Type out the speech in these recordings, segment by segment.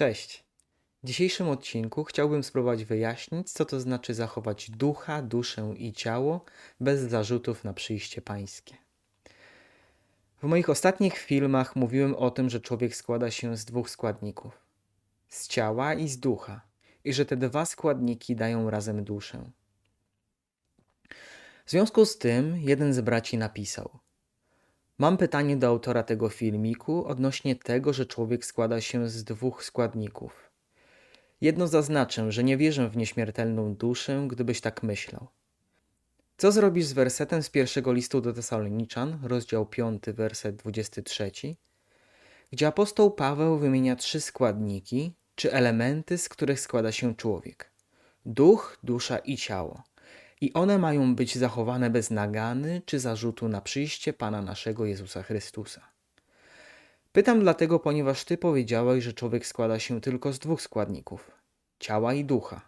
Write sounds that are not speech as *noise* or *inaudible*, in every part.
Cześć. W dzisiejszym odcinku chciałbym spróbować wyjaśnić, co to znaczy zachować ducha, duszę i ciało bez zarzutów na przyjście pańskie. W moich ostatnich filmach mówiłem o tym, że człowiek składa się z dwóch składników: z ciała i z ducha, i że te dwa składniki dają razem duszę. W związku z tym jeden z braci napisał: Mam pytanie do autora tego filmiku odnośnie tego, że człowiek składa się z dwóch składników. Jedno zaznaczę, że nie wierzę w nieśmiertelną duszę, gdybyś tak myślał. Co zrobisz z wersetem z pierwszego listu do Tesaloniczan, rozdział 5, werset 23, gdzie apostoł Paweł wymienia trzy składniki, czy elementy, z których składa się człowiek: duch, dusza i ciało i one mają być zachowane bez nagany czy zarzutu na przyjście Pana naszego Jezusa Chrystusa. Pytam dlatego, ponieważ Ty powiedziałeś, że człowiek składa się tylko z dwóch składników ciała i ducha.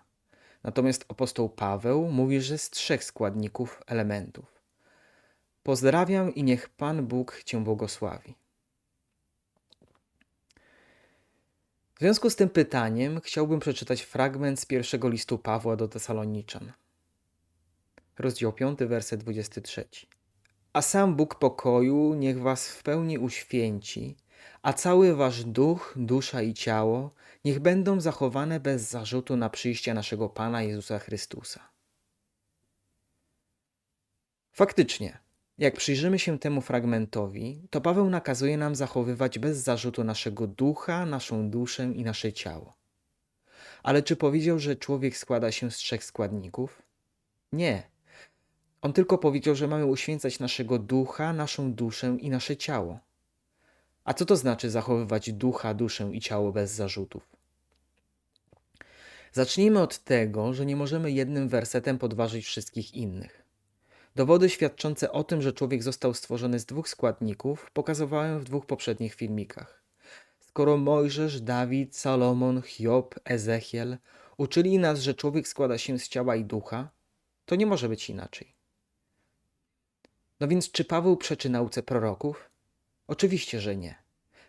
Natomiast apostoł Paweł mówi, że z trzech składników elementów. Pozdrawiam i niech Pan Bóg Cię błogosławi. W związku z tym pytaniem chciałbym przeczytać fragment z pierwszego listu Pawła do Tesaloniczan rozdział 5, werset 23. A sam Bóg pokoju niech was w pełni uświęci, a cały wasz duch, dusza i ciało niech będą zachowane bez zarzutu na przyjście naszego Pana Jezusa Chrystusa. Faktycznie, jak przyjrzymy się temu fragmentowi, to Paweł nakazuje nam zachowywać bez zarzutu naszego ducha, naszą duszę i nasze ciało. Ale czy powiedział, że człowiek składa się z trzech składników? Nie. On tylko powiedział, że mamy uświęcać naszego ducha, naszą duszę i nasze ciało. A co to znaczy zachowywać ducha, duszę i ciało bez zarzutów? Zacznijmy od tego, że nie możemy jednym wersetem podważyć wszystkich innych. Dowody świadczące o tym, że człowiek został stworzony z dwóch składników, pokazywałem w dwóch poprzednich filmikach. Skoro Mojżesz, Dawid, Salomon, Hiob, Ezechiel uczyli nas, że człowiek składa się z ciała i ducha, to nie może być inaczej. No więc czy Paweł przeczy nauce proroków? Oczywiście, że nie.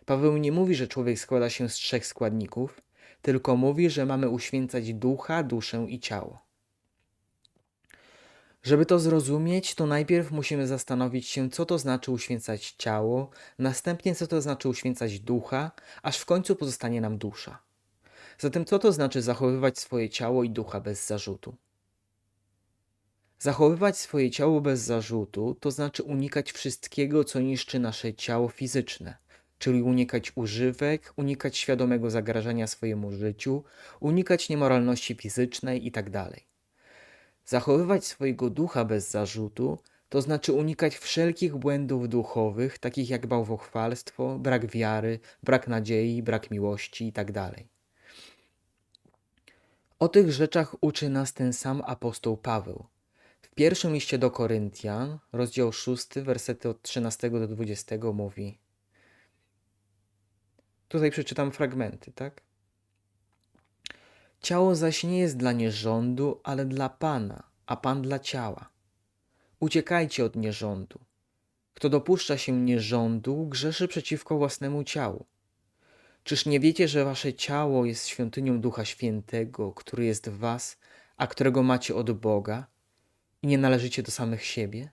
Paweł nie mówi, że człowiek składa się z trzech składników, tylko mówi, że mamy uświęcać ducha, duszę i ciało. Żeby to zrozumieć, to najpierw musimy zastanowić się, co to znaczy uświęcać ciało, następnie co to znaczy uświęcać ducha, aż w końcu pozostanie nam dusza. Zatem co to znaczy zachowywać swoje ciało i ducha bez zarzutu? Zachowywać swoje ciało bez zarzutu to znaczy unikać wszystkiego, co niszczy nasze ciało fizyczne, czyli unikać używek, unikać świadomego zagrażania swojemu życiu, unikać niemoralności fizycznej itd. Zachowywać swojego ducha bez zarzutu to znaczy unikać wszelkich błędów duchowych, takich jak bałwochwalstwo, brak wiary, brak nadziei, brak miłości itd. O tych rzeczach uczy nas ten sam apostoł Paweł pierwszym liście do Koryntian, rozdział 6, wersety od 13 do 20 mówi. Tutaj przeczytam fragmenty, tak? Ciało zaś nie jest dla nierządu, ale dla Pana, a Pan dla ciała. Uciekajcie od nierządu. Kto dopuszcza się nierządu, grzeszy przeciwko własnemu ciału. Czyż nie wiecie, że wasze ciało jest świątynią Ducha Świętego, który jest w was, a którego macie od Boga, i nie należycie do samych siebie?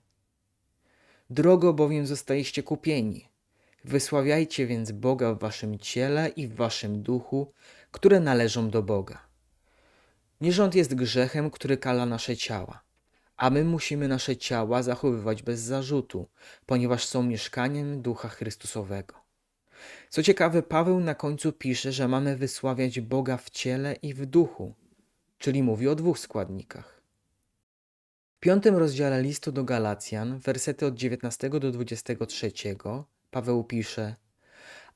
Drogo bowiem zostaliście kupieni. Wysławiajcie więc Boga w waszym ciele i w waszym duchu, które należą do Boga. Nierząd jest grzechem, który kala nasze ciała, a my musimy nasze ciała zachowywać bez zarzutu, ponieważ są mieszkaniem Ducha Chrystusowego. Co ciekawe, Paweł na końcu pisze, że mamy wysławiać Boga w ciele i w duchu, czyli mówi o dwóch składnikach piątym rozdziale listu do Galacjan, wersety od 19 do 23, Paweł pisze: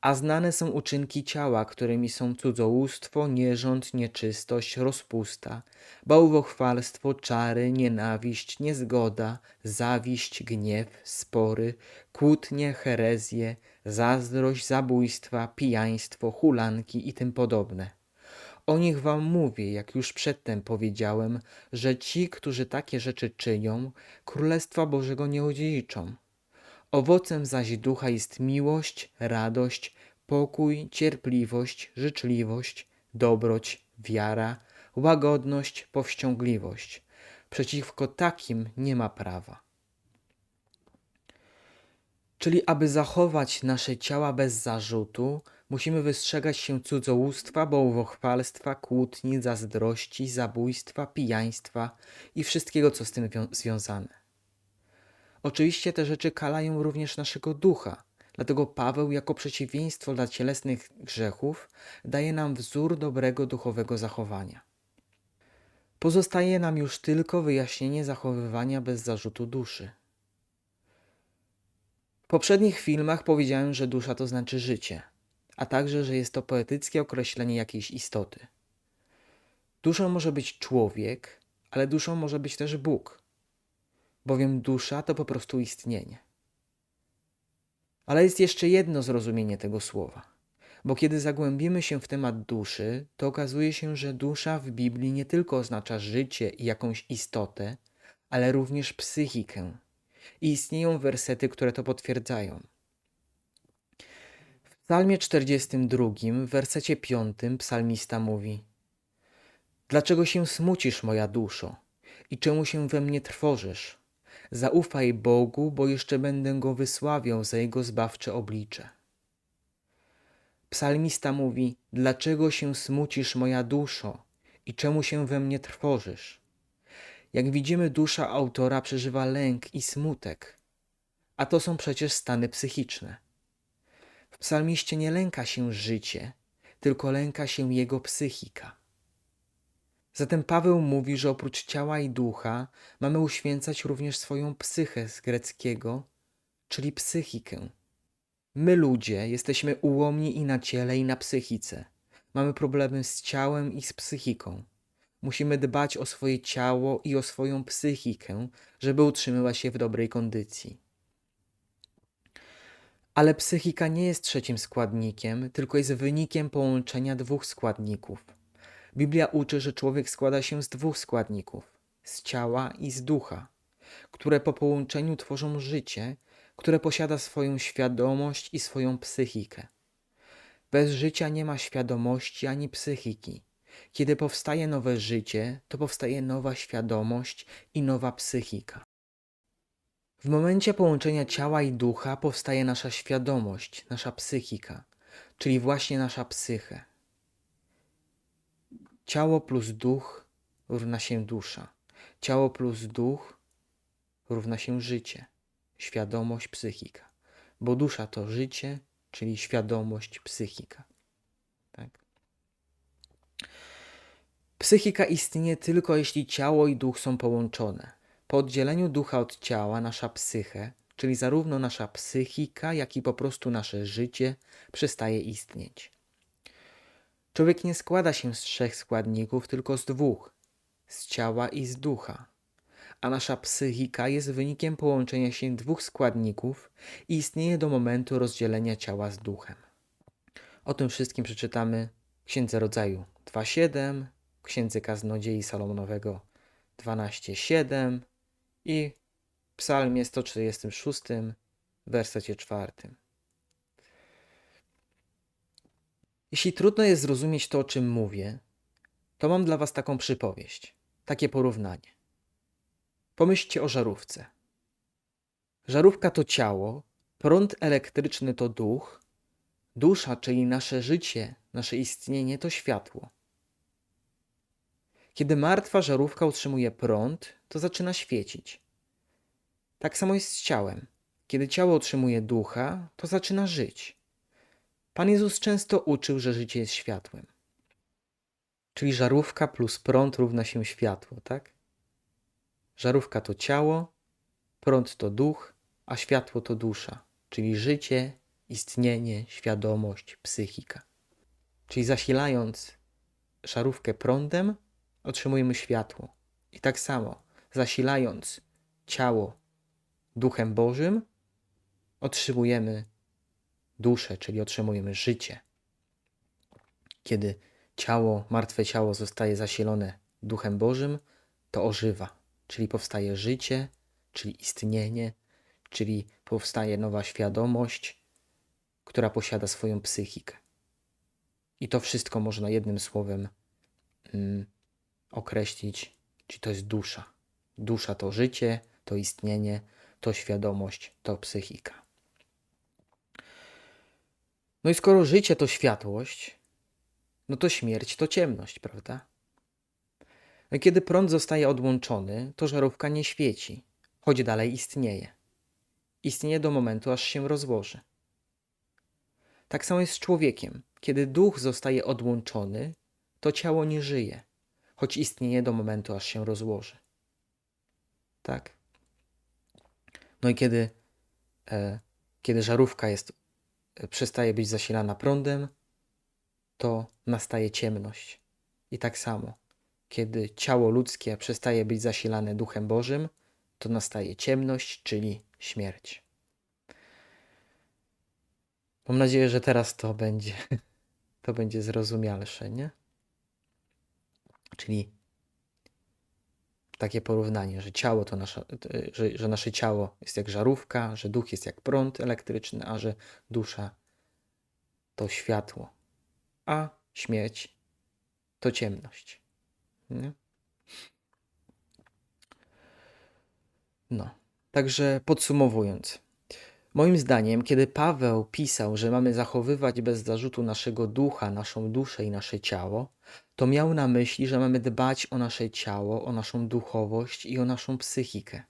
A znane są uczynki ciała, którymi są cudzołóstwo, nierząd, nieczystość, rozpusta, bałwochwalstwo, czary, nienawiść, niezgoda, zawiść, gniew, spory, kłótnie, herezje, zazdrość, zabójstwa, pijaństwo, hulanki i tym podobne o nich wam mówię, jak już przedtem powiedziałem, że ci, którzy takie rzeczy czynią, Królestwa Bożego nie odziedziczą. Owocem zaś ducha jest miłość, radość, pokój, cierpliwość, życzliwość, dobroć, wiara, łagodność, powściągliwość. Przeciwko takim nie ma prawa. Czyli, aby zachować nasze ciała bez zarzutu, musimy wystrzegać się cudzołóstwa, bałwochwalstwa, kłótni, zazdrości, zabójstwa, pijaństwa i wszystkiego, co z tym wią- związane. Oczywiście te rzeczy kalają również naszego ducha, dlatego Paweł, jako przeciwieństwo dla cielesnych grzechów, daje nam wzór dobrego duchowego zachowania. Pozostaje nam już tylko wyjaśnienie zachowywania bez zarzutu duszy. W poprzednich filmach powiedziałem, że dusza to znaczy życie, a także, że jest to poetyckie określenie jakiejś istoty. Duszą może być człowiek, ale duszą może być też Bóg, bowiem dusza to po prostu istnienie. Ale jest jeszcze jedno zrozumienie tego słowa, bo kiedy zagłębimy się w temat duszy, to okazuje się, że dusza w Biblii nie tylko oznacza życie i jakąś istotę, ale również psychikę. I istnieją wersety, które to potwierdzają. W Psalmie 42, w wersecie 5, psalmista mówi: Dlaczego się smucisz, moja duszo, i czemu się we mnie trwożysz? Zaufaj Bogu, bo jeszcze będę go wysławiał za jego zbawcze oblicze. Psalmista mówi: Dlaczego się smucisz, moja duszo, i czemu się we mnie trwożysz? Jak widzimy, dusza autora przeżywa lęk i smutek, a to są przecież stany psychiczne. W psalmiście nie lęka się życie, tylko lęka się jego psychika. Zatem Paweł mówi, że oprócz ciała i ducha mamy uświęcać również swoją psychę z greckiego, czyli psychikę. My ludzie jesteśmy ułomni i na ciele, i na psychice. Mamy problemy z ciałem i z psychiką. Musimy dbać o swoje ciało i o swoją psychikę, żeby utrzymywać się w dobrej kondycji. Ale psychika nie jest trzecim składnikiem, tylko jest wynikiem połączenia dwóch składników. Biblia uczy, że człowiek składa się z dwóch składników z ciała i z ducha, które po połączeniu tworzą życie, które posiada swoją świadomość i swoją psychikę. Bez życia nie ma świadomości ani psychiki. Kiedy powstaje nowe życie, to powstaje nowa świadomość i nowa psychika. W momencie połączenia ciała i ducha powstaje nasza świadomość, nasza psychika, czyli właśnie nasza psychę. Ciało plus duch równa się dusza. Ciało plus duch równa się życie, świadomość, psychika. Bo dusza to życie, czyli świadomość, psychika. Psychika istnieje tylko jeśli ciało i duch są połączone. Po oddzieleniu ducha od ciała, nasza psychę, czyli zarówno nasza psychika, jak i po prostu nasze życie, przestaje istnieć. Człowiek nie składa się z trzech składników, tylko z dwóch z ciała i z ducha. A nasza psychika jest wynikiem połączenia się dwóch składników i istnieje do momentu rozdzielenia ciała z duchem. O tym wszystkim przeczytamy Księdze Rodzaju 2.7, w Księdze Kaznodziei Salomonowego 12.7 i Psalmie 146, wersecie 4. Jeśli trudno jest zrozumieć to, o czym mówię, to mam dla Was taką przypowieść, takie porównanie. Pomyślcie o żarówce. Żarówka to ciało, prąd elektryczny to duch, dusza, czyli nasze życie, nasze istnienie to światło. Kiedy martwa żarówka utrzymuje prąd, to zaczyna świecić. Tak samo jest z ciałem. Kiedy ciało otrzymuje ducha, to zaczyna żyć. Pan Jezus często uczył, że życie jest światłem. Czyli żarówka plus prąd równa się światło, tak? Żarówka to ciało, prąd to duch, a światło to dusza, czyli życie, istnienie, świadomość, psychika. Czyli zasilając żarówkę prądem, otrzymujemy światło. I tak samo, zasilając ciało duchem Bożym, otrzymujemy duszę, czyli otrzymujemy życie. Kiedy ciało, martwe ciało zostaje zasilone duchem Bożym, to ożywa, czyli powstaje życie, czyli istnienie, czyli powstaje nowa świadomość, która posiada swoją psychikę. I to wszystko można jednym słowem mm, określić, czy to jest dusza. Dusza to życie, to istnienie, to świadomość, to psychika. No i skoro życie to światłość, no to śmierć to ciemność, prawda? No kiedy prąd zostaje odłączony, to żarówka nie świeci, choć dalej istnieje. Istnieje do momentu, aż się rozłoży. Tak samo jest z człowiekiem. Kiedy duch zostaje odłączony, to ciało nie żyje, choć istnieje do momentu, aż się rozłoży. Tak? No i kiedy, e, kiedy żarówka jest, e, przestaje być zasilana prądem, to nastaje ciemność. I tak samo, kiedy ciało ludzkie przestaje być zasilane Duchem Bożym, to nastaje ciemność, czyli śmierć. Mam nadzieję, że teraz to będzie, *laughs* to będzie zrozumialsze, nie? Czyli takie porównanie, że ciało to nasza, że, że nasze ciało jest jak żarówka, że duch jest jak prąd elektryczny, a że dusza to światło, a śmierć to ciemność. Nie? No, także podsumowując, moim zdaniem, kiedy Paweł pisał, że mamy zachowywać bez zarzutu naszego ducha, naszą duszę i nasze ciało, to miał na myśli, że mamy dbać o nasze ciało, o naszą duchowość i o naszą psychikę.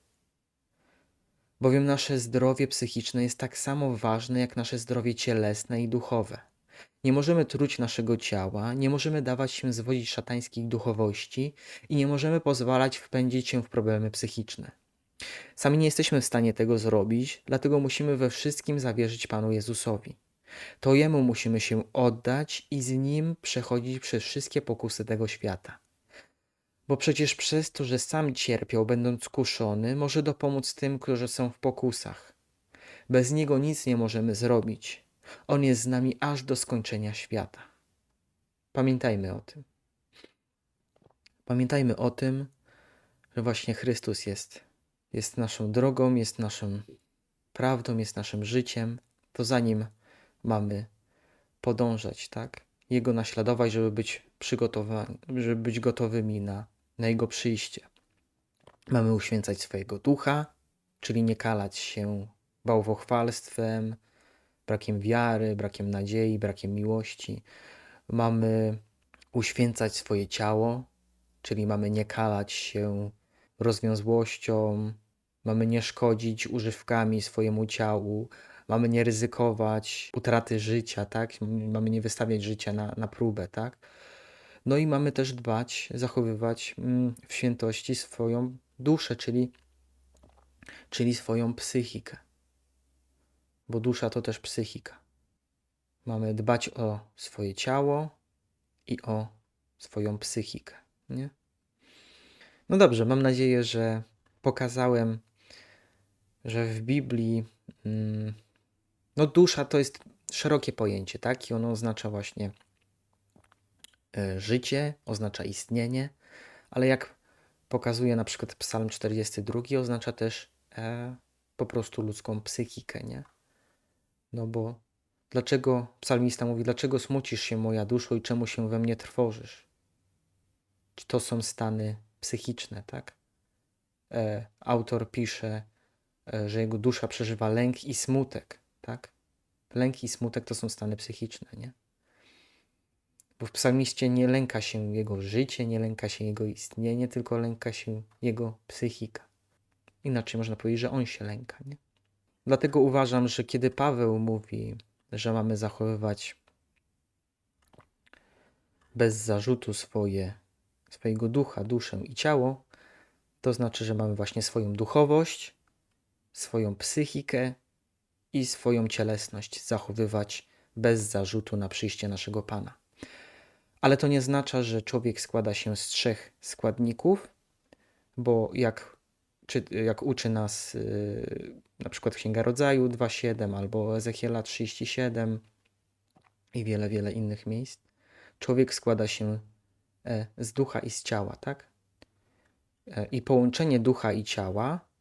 Bowiem nasze zdrowie psychiczne jest tak samo ważne jak nasze zdrowie cielesne i duchowe. Nie możemy truć naszego ciała, nie możemy dawać się zwodzić szatańskiej duchowości i nie możemy pozwalać wpędzić się w problemy psychiczne. Sami nie jesteśmy w stanie tego zrobić, dlatego musimy we wszystkim zawierzyć Panu Jezusowi. To Jemu musimy się oddać i z Nim przechodzić przez wszystkie pokusy tego świata. Bo przecież przez to, że sam cierpiał, będąc kuszony, może dopomóc tym, którzy są w pokusach. Bez Niego nic nie możemy zrobić. On jest z nami aż do skończenia świata. Pamiętajmy o tym. Pamiętajmy o tym, że właśnie Chrystus jest, jest naszą drogą, jest naszą prawdą, jest naszym życiem. To za Nim mamy podążać, tak? Jego naśladować, żeby być przygotowani, żeby być gotowymi na, na Jego przyjście. Mamy uświęcać swojego ducha, czyli nie kalać się bałwochwalstwem, brakiem wiary, brakiem nadziei, brakiem miłości. Mamy uświęcać swoje ciało, czyli mamy nie kalać się rozwiązłością, mamy nie szkodzić używkami swojemu ciału, mamy nie ryzykować utraty życia, tak? Mamy nie wystawiać życia na, na próbę, tak? No i mamy też dbać, zachowywać mm, w świętości swoją duszę, czyli, czyli swoją psychikę. Bo dusza to też psychika. Mamy dbać o swoje ciało i o swoją psychikę, nie? No dobrze, mam nadzieję, że pokazałem, że w Biblii mm, no dusza to jest szerokie pojęcie, tak? I ono oznacza właśnie e, życie, oznacza istnienie, ale jak pokazuje na przykład Psalm 42, oznacza też e, po prostu ludzką psychikę, nie? No bo dlaczego, psalmista mówi, dlaczego smucisz się moja duszo i czemu się we mnie trwożysz? To są stany psychiczne, tak? E, autor pisze, że jego dusza przeżywa lęk i smutek tak? Lęk i smutek to są stany psychiczne, nie? Bo w psalmiście nie lęka się jego życie, nie lęka się jego istnienie, tylko lęka się jego psychika. Inaczej można powiedzieć, że on się lęka, nie? Dlatego uważam, że kiedy Paweł mówi, że mamy zachowywać bez zarzutu swoje, swojego ducha, duszę i ciało, to znaczy, że mamy właśnie swoją duchowość, swoją psychikę i swoją cielesność zachowywać bez zarzutu na przyjście naszego Pana. Ale to nie oznacza, że człowiek składa się z trzech składników, bo jak, czy, jak uczy nas yy, na przykład Księga Rodzaju 2.7 albo Ezechiela 37 i wiele, wiele innych miejsc, człowiek składa się e, z ducha i z ciała, tak? E, I połączenie ducha i ciała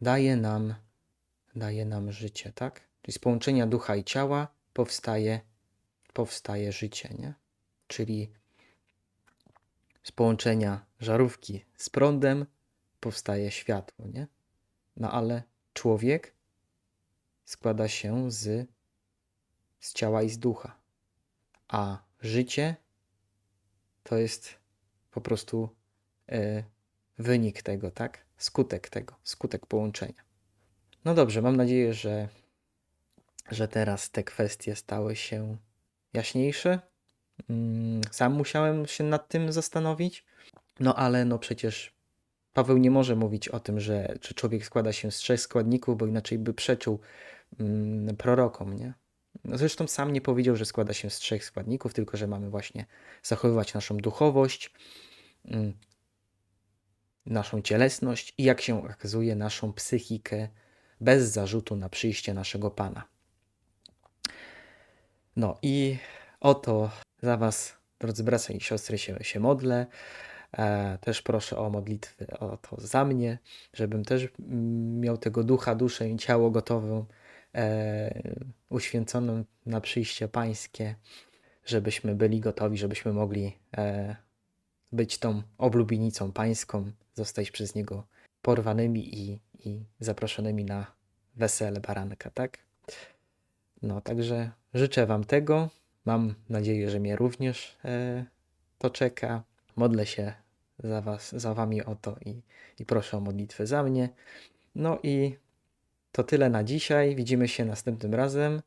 daje nam daje nam życie, tak? Czyli z połączenia ducha i ciała powstaje, powstaje życie, nie? Czyli z połączenia żarówki z prądem powstaje światło, nie? No ale człowiek składa się z, z ciała i z ducha, a życie to jest po prostu e, wynik tego, tak? Skutek tego, skutek połączenia. No dobrze, mam nadzieję, że, że teraz te kwestie stały się jaśniejsze. Mm, Sam musiałem się nad tym zastanowić, no ale no przecież Paweł nie może mówić o tym, że, że człowiek składa się z trzech składników, bo inaczej by przeczył mm, prorokom, nie? No zresztą sam nie powiedział, że składa się z trzech składników, tylko że mamy właśnie zachowywać naszą duchowość, mm, naszą cielesność i jak się okazuje, naszą psychikę bez zarzutu na przyjście naszego Pana. No i oto za Was, drodzy bracia i siostry, się, się modlę. E, też proszę o modlitwy o to za mnie, żebym też mm, miał tego ducha, duszę i ciało gotową, e, na przyjście Pańskie, żebyśmy byli gotowi, żebyśmy mogli e, być tą oblubienicą Pańską, zostać przez Niego porwanymi i, i zaproszonymi na wesele baranka, tak? No, także życzę Wam tego. Mam nadzieję, że mnie również e, to czeka. Modlę się za Was, za Wami o to i, i proszę o modlitwę za mnie. No i to tyle na dzisiaj. Widzimy się następnym razem.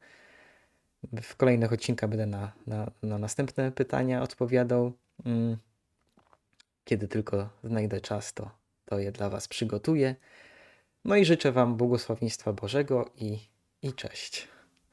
W kolejnych odcinkach będę na, na, na następne pytania odpowiadał. Mm. Kiedy tylko znajdę czas, to, to je dla Was przygotuję. No i życzę Wam błogosławieństwa Bożego i, i cześć.